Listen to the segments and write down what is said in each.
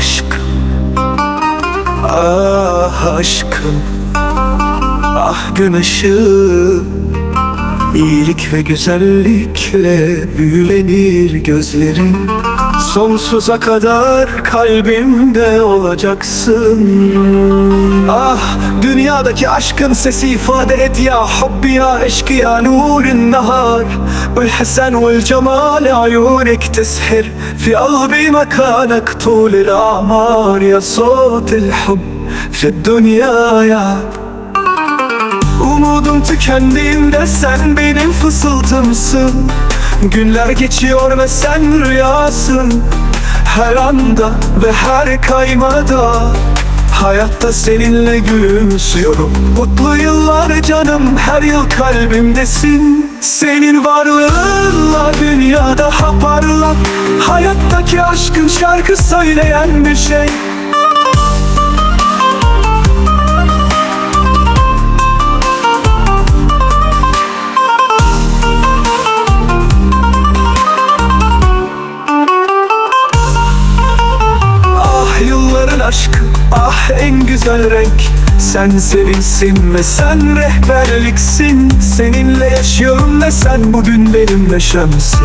aşkım. Ah aşkım. Ah gün ışığı. İyilik ve güzellikle büyülenir gözlerin. Sonsuza kadar kalbimde olacaksın. Ah dünyadaki aşkın sesi ifade et ya Hubbi ya eşki ya nurun nahar. والحسن والجمال عيونك تسحر في قلبي مكانك طول الأعمار يا صوت الحب في الدنيا يا Umudum tükendiğinde sen benim fısıltımsın Günler geçiyor ve sen rüyasın Her anda ve her kaymada Hayatta seninle gülümsüyorum. Mutlu yıllar canım her yıl kalbimdesin. Senin varlığınla dünya daha Hayattaki aşkın şarkı söyleyen bir şey güzel renk Sen sevinsin ve sen rehberliksin Seninle yaşıyorum ve sen bugün benim neşemsin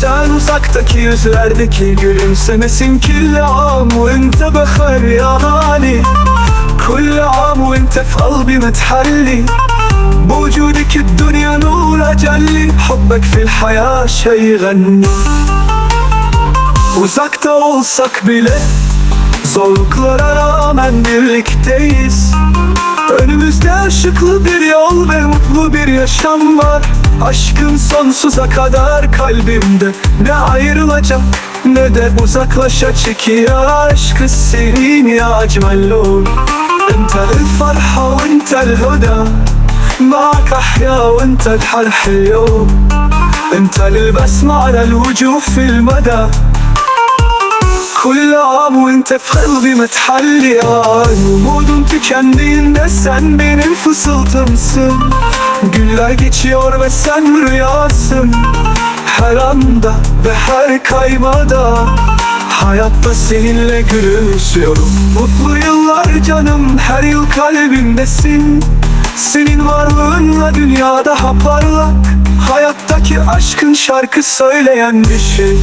Sen uzaktaki yüzlerdeki gülümsemesin Kille am وانت بخير يا غالي كل عام وانت في قلبي متحلي بوجودك الدنيا نور أجلي حبك في الحياة شي يغني Uzakta olsak bile Zorluklara rağmen birlikteyiz Önümüzde ışıklı bir yol ve mutlu bir yaşam var Aşkın sonsuza kadar kalbimde Ne ayrılacak ne de uzaklaşacak ya Aşkı senin ya ecmellun انت الفرحة وانت الهدى معك احيا وانت الحرح اليوم انت البسمة على الوجوه في المدى Kul am ve ente kalbi methalliyan Umudum tükendiğinde sen benim fısıltımsın Günler geçiyor ve sen rüyasın Her anda ve her kaymada Hayatta seninle gülümsüyorum Mutlu yıllar canım her yıl kalbimdesin Senin varlığınla dünya daha parlak Hayattaki aşkın şarkı söyleyen bir şey